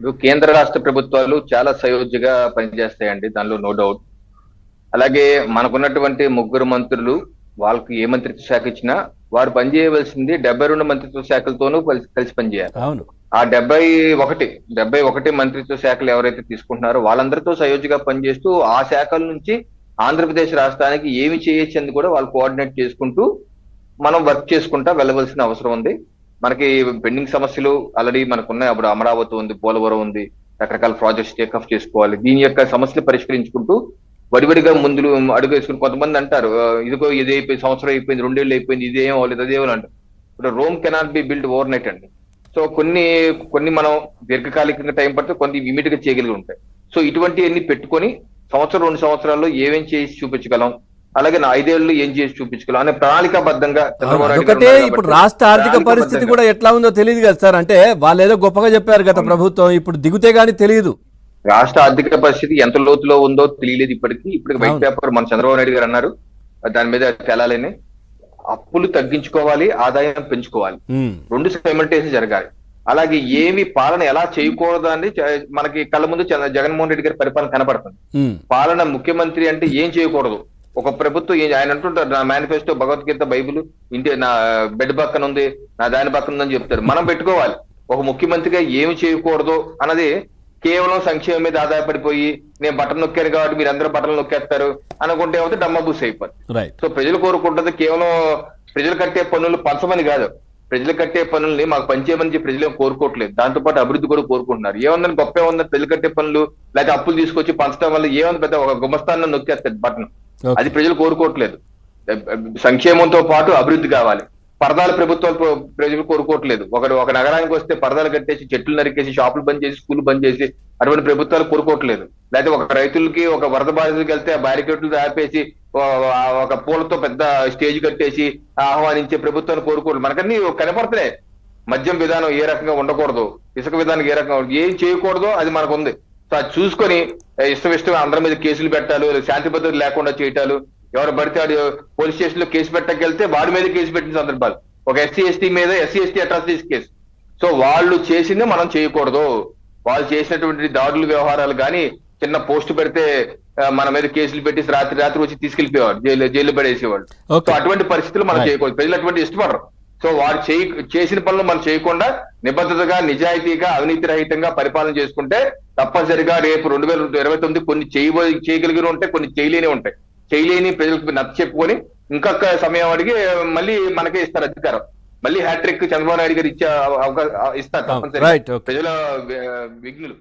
ఇప్పుడు కేంద్ర రాష్ట్ర ప్రభుత్వాలు చాలా సయోధ్యగా పనిచేస్తాయండి దానిలో నో డౌట్ అలాగే మనకున్నటువంటి ముగ్గురు మంత్రులు వాళ్ళకి ఏ మంత్రిత్వ శాఖ ఇచ్చినా వారు పనిచేయవలసింది డెబ్బై రెండు మంత్రిత్వ శాఖలతోనూ కలిసి కలిసి పనిచేయాలి. అవును. ఆ డెబ్బై ఒకటి డెబ్బై ఒకటి మంత్రిత్వ శాఖలు ఎవరైతే తీసుకుంటున్నారో వాళ్ళందరితో సయోధ్యగా పనిచేస్తూ ఆ శాఖల నుంచి ఆంధ్రప్రదేశ్ రాష్ట్రానికి ఏమి చేయొచ్చు అని కూడా వాళ్ళు కోఆర్డినేట్ చేసుకుంటూ మనం వర్క్ చేసుకుంటా వెళ్ళవలసిన అవసరం ఉంది. మనకి పెండింగ్ సమస్యలు ఆల్రెడీ మనకున్నాయి. అప్పుడు అమరావతి ఉంది పోలవరం ఉంది. రకరకాల ప్రాజెక్ట్స్ టేకఫ్ చేసుకోవాలి. దీని యొక్క సమస్యలు పరిష్కరించుకుంటూ వడివడిగా ముందులు అడుగు వేసుకుని కొంతమంది అంటారు ఇదిగో ఇది అయిపోయింది సంవత్సరం అయిపోయింది రెండేళ్ళు అయిపోయింది ఇది ఏం అవ్వలేదు అదే అంటారు. ఇప్పుడు Rome cannot be build overnight అండి. సో కొన్ని కొన్ని మనం దీర్ఘకాలికంగా టైం పడితే కొన్ని ఇమీడియట్గా చేయగలిగి ఉంటాయి. సో ఇటువంటివన్నీ పెట్టుకొని సంవత్సరం రెండు సంవత్సరాల్లో ఏమేం చేసి చూపించగలం? అలాగే నా ఐదేళ్ళు ఏం చేసి చూపించగలం అనే ప్రణాళికాబద్ధంగా ఒకటే ఇప్పుడు రాష్ట్ర ఆర్థిక పరిస్థితి కూడా ఎట్లా ఉందో తెలియదు కదా సార్. అంటే వాళ్ళు ఏదో గొప్పగా చెప్పారు గత ప్రభుత్వం. ఇప్పుడు దిగుతే గానీ తెలియదు. రాష్ట్ర ఆర్థిక పరిస్థితి ఎంత లోతులో ఉందో తెలియలేదు ఇప్పటికీ. ఇప్పటికి వైట్. పేపర్ మన చంద్రబాబు నాయుడు గారు అన్నారు. దాని మీద తేలాలని అప్పులు తగ్గించుకోవాలి ఆదాయం పెంచుకోవాలి. రెండు సైమల్టేస్ జరగాలి. అలాగే ఏమి పాలన ఎలా చేయకూడదు అని మనకి కళ్ళ ముందు జగన్మోహన్ రెడ్డి గారి పరిపాలన కనపడుతుంది. పాలన ముఖ్యమంత్రి అంటే ఏం చేయకూడదు? ఒక ప్రభుత్వం ఏం- ఆయన అంటుంటారు నా మేనిఫెస్టో భగవద్గీత బైబిల్ ఇంటి నా బెడ్ పక్కన ఉంది నా దాని పక్కన ఉందని చెప్తారు. మనం పెట్టుకోవాలి. ఒక ముఖ్యమంత్రిగా ఏమి చేయకూడదు అన్నది కేవలం సంక్షేమం మీద ఆధారపడిపోయి నేను బటన్ నొక్కాను కాబట్టి మీరు అందరూ బటన్ నొక్కేస్తారు అనుకుంటే ఏమైతే డమ్మబూస్ అయిపోతుంది సో ప్రజలు కోరుకుంటుంది కేవలం ప్రజలు కట్టే పన్నులు పంచమని కాదు. ప్రజలు కట్టే పన్నుల్ని మాకు పంచేయమని చెప్పి ప్రజలు ఏం కోరుకోవట్లేదు. దాంతో పాటు అభివృద్ధి కూడా కోరుకుంటున్నారు. ఏముందని గొప్ప ఏముందని ప్రజలు కట్టే పనులు లేకపోతే అప్పులు తీసుకొచ్చి పంచడం వల్ల ఏముంది? పెద్ద ఒక గుమస్థానం నొక్కేస్తుంది బటన్. ఓకే. అది ప్రజలు కోరుకోవట్లేదు. సంక్షేమంతో పాటు అభివృద్ధి కావాలి. పరదాల ప్రభుత్వాలు ప్రజలు కోరుకోవట్లేదు. ఒకడు ఒక నగరానికి వస్తే పరదాలు కట్టేసి చెట్లు నరికేసి షాపులు బంద్ చేసి స్కూల్ బంద్ చేసి అటువంటి ప్రభుత్వాలు కోరుకోవట్లేదు. లేకపోతే ఒక రైతులకి ఒక వరద బాధితులకి వెళ్తే ఆ బ్యారికేడ్లు ఆపేసి ఒక పూలతో పెద్ద స్టేజ్ కట్టేసి ఆహ్వానించే ప్రభుత్వాన్ని కోరుకోవట్లేదు. మనకన్నీ కనపడుతున్నాయి మద్యం విధానం ఏ రకంగా ఉండకూడదు. ఇసుక విధానం ఏ రకంగా ఏం చేయకూడదో అది మనకు ఉంది చూసుకొని ఇష్టం ఇష్టం అందరి మీద కేసులు పెట్టాలి శాంతి భద్రత లేకుండా చేయటాలు ఎవరు పడితే వాడు పోలీస్ స్టేషన్లో కేసు పెట్టకెళ్తే వాడి మీద కేసు పెట్టిన సందర్భాలు. ఒక ఎస్సీ ఎస్టీ మీద SC ST atrocities case. So వాళ్ళు చేసిందే మనం చేయకూడదు. వాళ్ళు చేసినటువంటి దాడులు వ్యవహారాలు కానీ చిన్న పోస్ట్ పెడితే మన మీద కేసులు పెట్టేసి రాత్రి రాత్రి వచ్చి తీసుకెళ్ళిపోయేవాడు జైలు జైలు పడేసేవాళ్ళు. సో అటువంటి పరిస్థితులు మనం. చేయకూడదు. ప్రజలు అటువంటి ఇష్టపడరు. సో వారు చేయ చేసిన పనులు మనం చేయకుండా నిబద్ధతగా నిజాయితీగా అవినీతి రహితంగా పరిపాలన చేసుకుంటే తప్పనిసరిగా రేపు రెండు వేల ఇరవై తొమ్మిది కొన్ని చేయబో చేయగలిగిన ఉంటాయి కొన్ని చేయలేని ఉంటాయి. చేయలేని ప్రజలకు నచ్చ చెప్పుకొని ఇంకొక సమయం అడిగి మళ్ళీ మనకే ఇస్తారు అధికారం. మళ్ళీ హ్యాట్రిక్ చంద్రబాబు నాయుడు గారు ఇచ్చే అవకాశం ఇస్తారు తప్పనిసరిగా. Okay. ప్రజల విఘ్నులు.